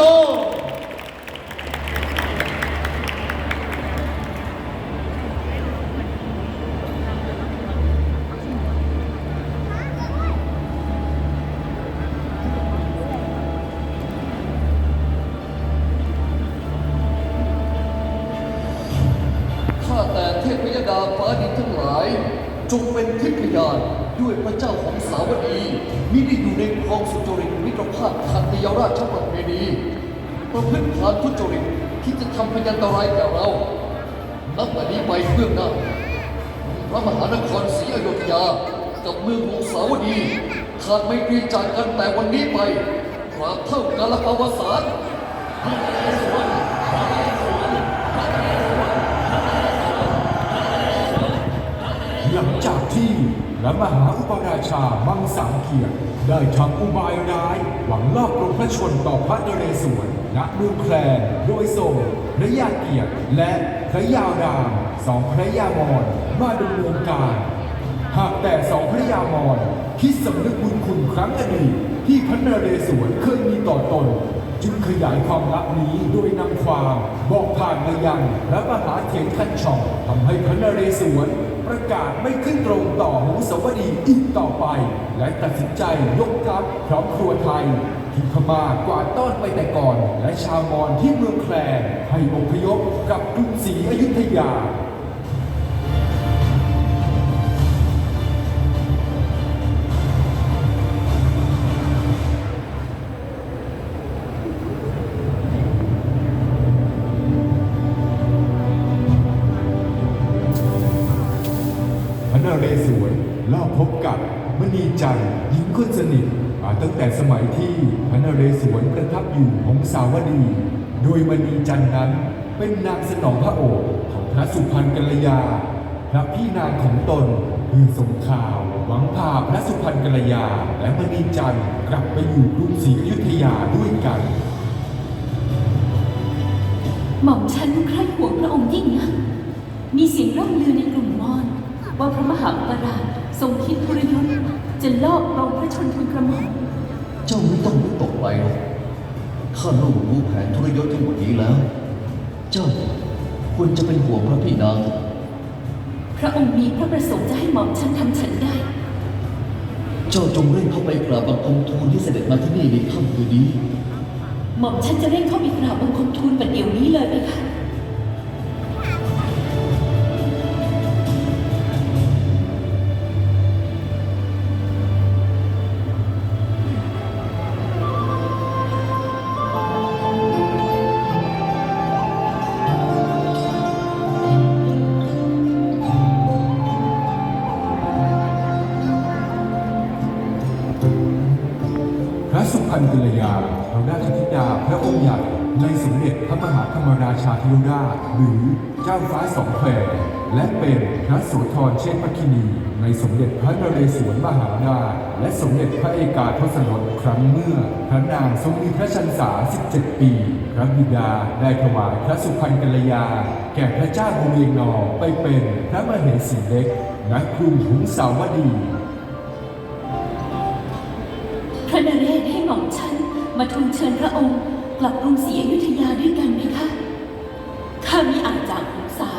โตข้าแต่เทพยดาฟ้าดินทั้งหลาย จงเป็นทิพยานด้วยพระเจ้าของสาวดีมิได้อยู่ในครองสุจริตมิตรภาพขันติยราชประเพณี ประพฤติพานทุจริตที่จะทำพยันตรายแก่เรา นับแต่นี้ไปเบื้องหน้าพระมหานครศรีอยุธยา กับเมืองของสาวดี ขาดไม่ตรีจากกันแต่วันนี้ไปตราบเท่ากาลปวสาน ที่พระมหาอุปราชามังสังเขียนได้ทำอุบายร้าย หวังลอบลงพระชนต่อพระนเรศวรณเมืองแคลงโดยส่งพระยาเกียรติและพระยาวดามสองพระยามอนมาดำเนินการ หากแต่สองพระยามอนคิดสำนึกบุญคุณครั้งอดีตที่พระนเรศวรเคยมีต่อตนจึงขยายความลับนี้โดยนำความ บอกผ่านมายังพระมหาเถรคันช่องทำให้พระนเรศวร ประกาศไม่ขึ้นตรงต่อหูสวดีอีกต่อไป และตัดสินใจยกทัพพร้อมครัวไทยที่พม่ากวาดต้อนไปแต่ก่อน และชาวมอญที่เมืองแคลงให้อพยพกับกรุงศรีอยุธยา พบกับมณีจันทร์หญิงคนสนิทมาตั้งแต่สมัยที่พระนเรศวรประทับอยู่ของสาวดี โดยมณีจันทร์นั้นเป็นนางสนองพระโอษฐ์ของพระสุพรรณกัลยาพระพี่นางของตนเพื่อสงข่าว หวังพาพระสุพรรณกัลยา และมณีจันทร์กลับไปอยู่กรุงศรีอยุธยาด้วยกัน หม่อมฉันใคร่ห่วงพระองค์ยิ่งนักมีเสียงร่ำลือในกลุ่มมอญว่าพระมหากราช ทรงคิดทรยศจะลอบลงพระชนทุนกระหม่อมเจ้าไม่ต้องวิตกไปหรอกข้ารู้รู้แผนทุรยศทั้งหมดนี้แล้ว เจ้าควรจะเป็นห่วงพระพี่นางพระองค์มีพระประสงค์จะให้หม่อมฉันทำฉันได้ เจ้าจงเร่งเข้าไปกราบบังคมทูลที่เสด็จมาที่นี่ในค่ำคืนนี้ หม่อมฉันจะเร่งเข้าไปกราบบังคมทูลบัดเดี๋ยวนี้เลยไหมคะ ชาธิราหรือเจ้าฟ้าสองแควและเป็นพระโสธรเชษฐคินี ในสมเด็จพระนเรศวรมหาราชและสมเด็จพระเอกาทศรสครั้งเมื่อ พระนางทรงมีพระชนษา 17 ปี พระบิดาได้ถวายพระสุพรรณกัลยา แก่พระเจ้าบุเรียงนอไปเป็นพระมเหสีเล็กณกรุงหุงสาวดี พระนเรศให้หม่อมฉันมาทูลเชิญพระองค์ กลับกรุงศรีอยุธยาด้วยกันไหมคะ ข้ามิอาจจากขุนสา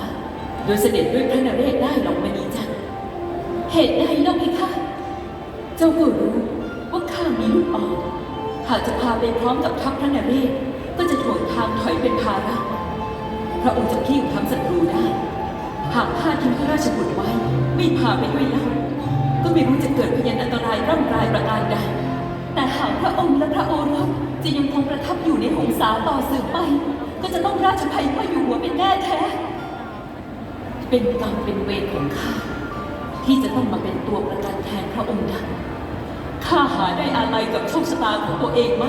โดยเสด็จด้วยพระนเรศได้หรอกมณีจันทร์เหตุใดเล่าไหมคะเจ้าก็รู้ว่าข้ามีลูกอ่อนหากจะพาไปพร้อมกับทัพพระนเรศก็จะถ่วงทางถอยเป็นภาระพระองค์จะพิ้ทำศัตรูได้ หากข้าทิ้งพระราชบุตรไว้ ไม่พาไปด้วยเล่าก็ไม่รู้จะเกิดพยันอันตรายร่ำรายประการใดแต่หากพระองค์และพระโอรสจะยังคงประทับอยู่ในหงสาต่อสืบไป ก็จะต้องราชภัยพ่ออยู่หัวเป็นแน่แท้ เป็นกรรมเป็นเวรของข้าที่จะต้องมาเป็นตัวประกันแทนพระองค์ดังข้าหาได้อาลัยกับโชคชะตาของตัวเองไหม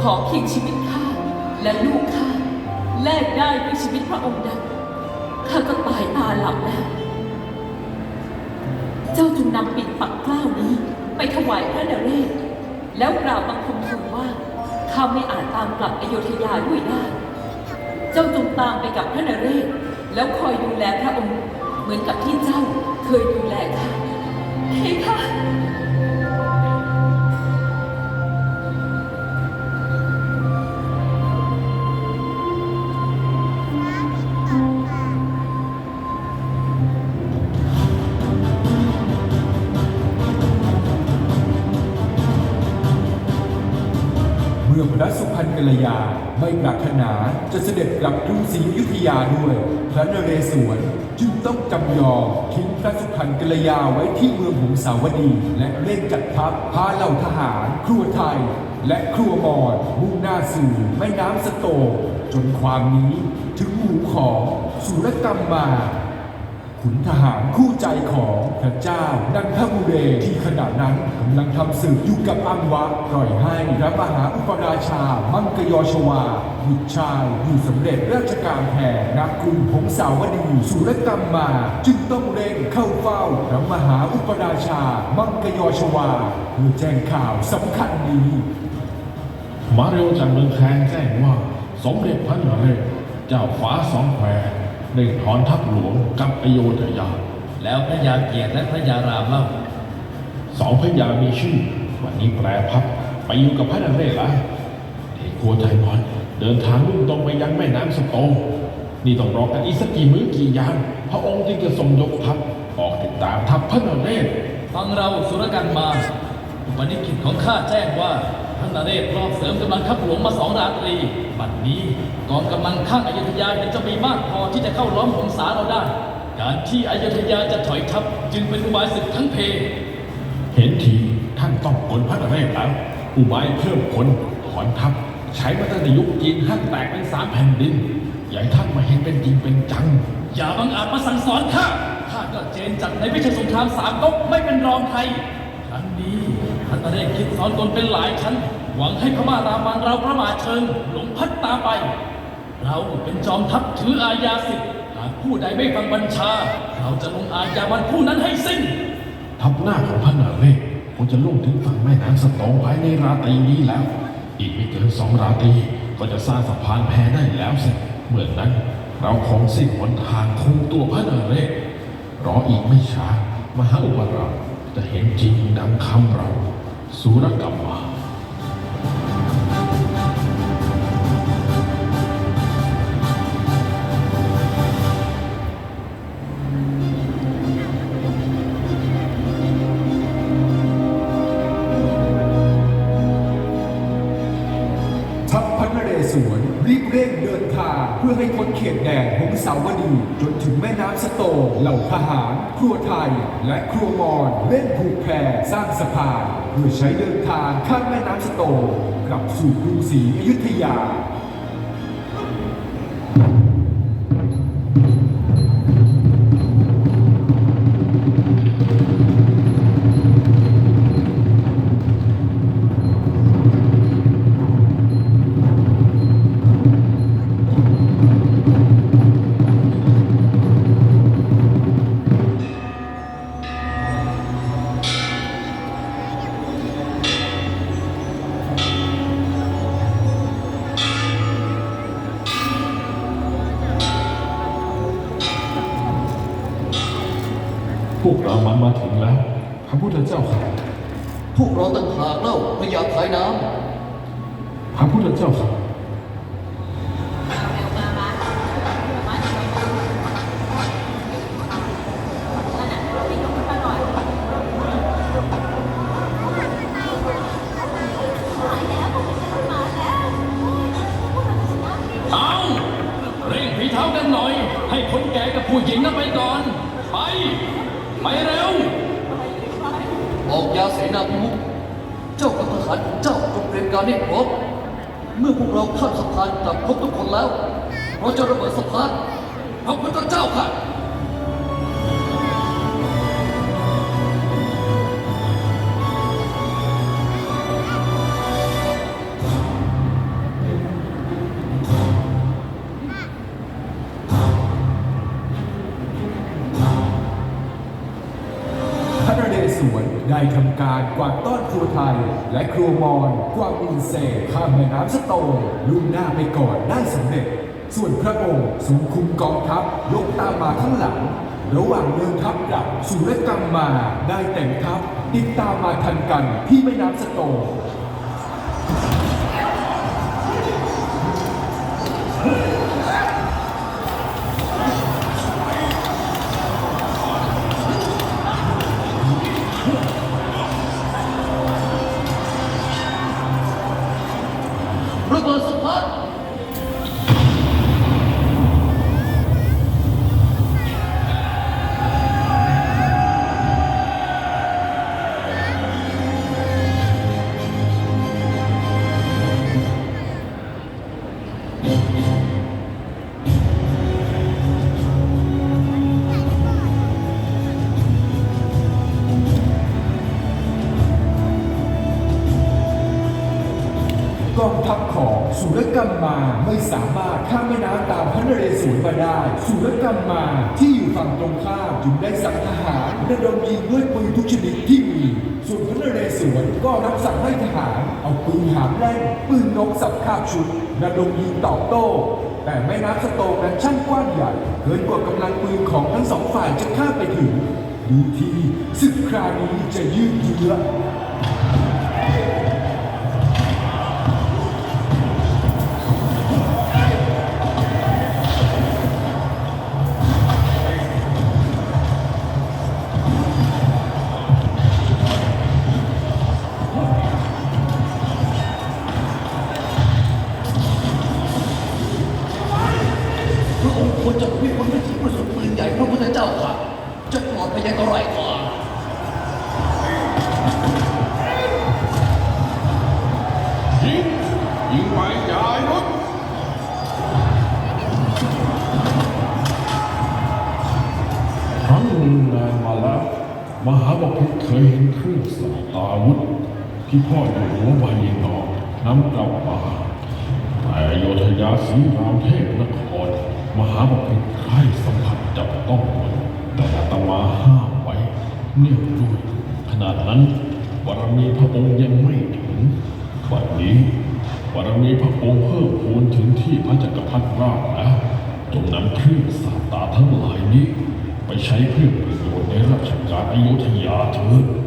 ขอเพียงชีวิตข้าและลูกข้าแลกได้ด้วยชีวิตพระองค์ดังข้าก็ตายตาหลับแล้ว เจ้าจึงนำปิดปักเกล้านี้ ไปถวายพระนเรศแล้วกล่าวบังค ข้าไม่อาจตามกลับอโยธยาด้วยได้ เจ้าจงตามไปกับพระนเรศ แล้วคอยดูแลพระองค์ เหมือนกับที่เจ้าเคยดูแลข้าเพคะ กัลยาไม่ปรารถนาจะเสด็จกลับกรุงศรีอยุธยาด้วย พระนเรศวรจึงต้องจำยอมทิ้งพระสุพรรณกัลยาไว้ที่เมืองหงสาวดี และเร่งจัดทัพพาเหล่าทหาร ครัวไทย และครัวมอญมุ่งหน้าสู่แม่น้ำสโตจนความนี้ถึงหูของสุรกรรมมา ขุนทหารคู่ใจของพระเจ้านันทบุเรที่ขณะนั้นกำลังทำศึกอยู่กับอังวะปล่อยให้พระมหาอุปราชา มังกยชวาบุตรชายอยู่สำเร็จราชการแทนนักกรุงพงสาวดีสุรกรรมมา จึงต้องเร่งเข้าเฝ้าพระมหาอุปราชา มังกยชวาเพื่อแจ้งข่าวสำคัญนี้ มาเร็วจากเมืองแคนแจ้งว่า สมเด็จพระนเรศเจ้าฟ้าสองแคว ได้ถอนทัพหลวงกับอโยธยา แล้วพระยาเกียรติและพระยารามเล่าสองพระยามีชื่อ วันนี้แปรพับไปอยู่กับพระนเรศล้วเอกโคไทยพรเดินทางมุ่งตรงไปยังแม่น้ำสโตงนี่ต้องรอกันอีกสักกี่มื้อกี่ยามพระองค์จึงจะทรงยกทัพออกติดตามทัพพระนเรศฟังเราสุรกันมาอุปนิกิจของข้าแจ้งว่า ท่านนเรศรอบเสริมกำลังทัพหลวงมาสองราตรี บัดนี้กองกำลังข้างอยุธยาเห็นจะมีมากพอที่จะเข้าล้อมหงสาเราได้ การที่อยุธยาจะถอยทัพจึงเป็นอุบายศึกทั้งเพ เห็นทีท่านต้องกลพระนเรศแล้วอุบายเพิ่มคนถอนทัพใช้มาตั้งแต่ยุคจีนท่านแตกเป็นสามแผ่นดินอย่าให้ท่านมาเห็นเป็นจริงเป็นจัง อย่าบังอาจมาสั่งสอนข้าข้าก็เจนจัดในวิชาสงครามสามก๊กไม่เป็นรองใครครั้งนี้ ท่าเรศคิดสอนตนเป็นหลายชั้น หวังให้พม่ารามันเราประมาทเชิงหลงพัดตามไป เราเป็นจอมทัพถืออาญาสิทธิ์หากผู้ใดไม่ฟังบัญชา เราจะลงอาญาวันผู้นั้นให้สิ้น ทัพหน้าของพระนเรศคงจะล่วงถึงฝั่งแม่น้ำสตองภายในราตรีนี้แล้ว อีกไม่เกินสองราตรีก็จะสร้างสะพานแพได้แล้วเสร็จเมื่อนนั้น เราคงสิ้นหนทางคุมตัวพระนเรศรออีกไม่ช้ามหาอุปราชจะเห็นจริงดังคำเรา สุรกรรมาทัพพระนเรศวรรีบเร่งเดินทางเพื่อให้พ้นเขตแดนหงสาวดีจนถึงแม่น้ำสโตเหล่าทหาร ครัวไทย และครัวมอญเล่นผูกแพรสร้างสะพานเพื่อใช้เดินทางข้ามแม่น้ำสโตกลับสู่กรุงศรีอยุธยา พระพุทธเจ้าค่ะเอาเร่งฝีเท้ากันหน่อย ให้คนแก่กับผู้หญิงนั้นไปก่อน ไป ไปเร็วำออกยาเสนาพิมุขเจ้ากับทหารของเจ้าจงเตรียมการให้พร้อม เมื่อพวกเราข้ามสะพานกลับครบทุกคนแล้ว เราจะระเบิดสะพานพระพุทธเจ้าค่ะ ครัวไทย และครัวมอญกวางอินเซข้ามแม่น้ำสโตงลุ่มหน้าไปก่อนได้สำเร็จ ส่วนพระองค์ทรงคุมกองทัพยกตามมาข้างหลัง ระหว่างเดินทัพกลับสุรกรรมมาได้แต่งทัพติดตามมาทันกันที่แม่น้ำสโตง ระเกองทัพของสุรกรรมมาไม่สามารถข้ามแม่น้ำตามพระนเรศวรมาได้ สุรกรรมมาที่อยู่ฝั่งตรงข้ามจึงได้สั่งทหารระดมยิงด้วยปืนทุกชนิดที่มีส่วนพระนเรศวรก็รับสั่งให้ทหารเอาปืนหามแล่นปืนนกสับคาบชุดระดมยิงตอบโต้แต่แม่น้ำสโตงนั้นช่างกว้างใหญ่เกินกว่ากำลังปืนของทั้งสองฝ่ายจะข้ามไปถึงดูทีศึกคราวนี้จะยืดเยื้อ มหาพิตรเคยเห็นเครื่องสาตาวุธ ที่พ่ออยู่หัวบาลีนอกน้ำกลับมาแต่โยธยาสีรามเทพนคร มหาบพิตรใครสัมผัสจับต้องมันแต่อาตมาห้ามไว้เนื่องด้วยขนาดนั้นบารมีพระองค์ยังไม่ถึงวันนี้บารมีพระองค์เพิ่มพูนถึงที่พระจักรพรรดิราชแล้วจงนำเครื่องสาตาทั้งหลายนี้ ไปใช้เพื่อ ประโยชน์ในรา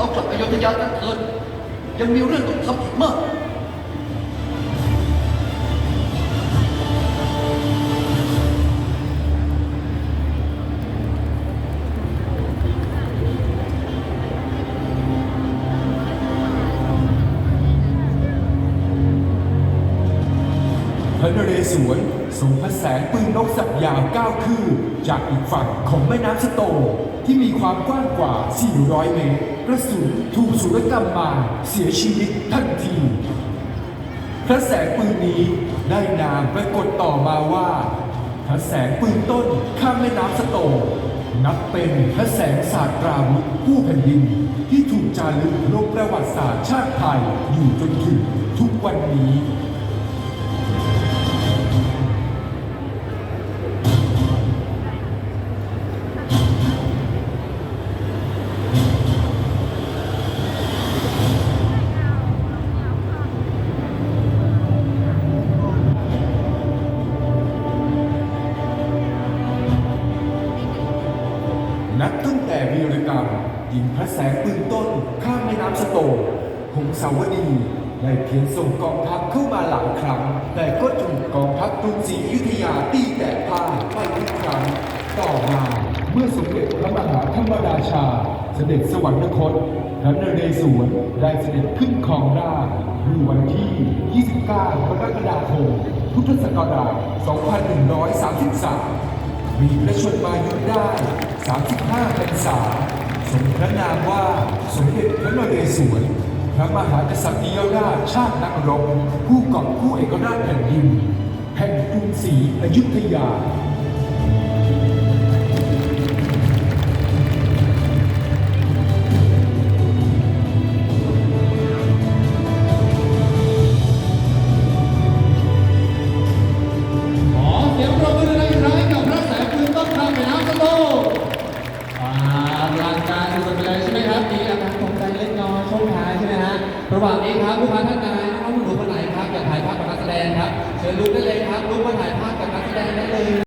เร่งรีบเขากลับอโยธยากันเถิดยังมีเรื่องต้องทำอีกมากพระนเรศวรส่งพระแสงปืนนกสับยาวก้าวคือ จากอีกฝั่งของแม่น้ำสโตง ที่มีความกว้างกว่า 400 เมตร กระสุนถูกสุรกรรมมาเสียชีวิตทันที พระแสงปืนนี้ได้นามปรากฏต่อมาว่า พระแสงปืนต้นข้ามแม่น้ำสโตนับเป็นพระแสงศาสตราวุธผู้แผ่นดิน ที่ถูกจารึกลงประวัติศาสตร์ชาติไทยอยู่จนถึงทุกวันนี้ สาวดีได้เพียงส่งกองทัพเข้ามาหลายครั้ง แต่ก็ถูกกองทัพกรุงศรีอยุธยาตีแตกพ่ายไปทุกครั้ง ต่อมาเมื่อสมเด็จพระมหาธรรมราชา เสด็จสวรรคตพระนเรศวรได้เสด็จขึ้นครองราชย์เมื่อวันที่ 29กรกฎาคม พุทธศักราช 2133 มีพระชนมายุได้ 35พรรษาสมพระนามว่าสมเด็จพระนเรศวร ระมหากษัตริยราชชาตินักรบผู้ก่อผู้เอกราชแผ่นดินแห่งกรุงศรีอยุธยา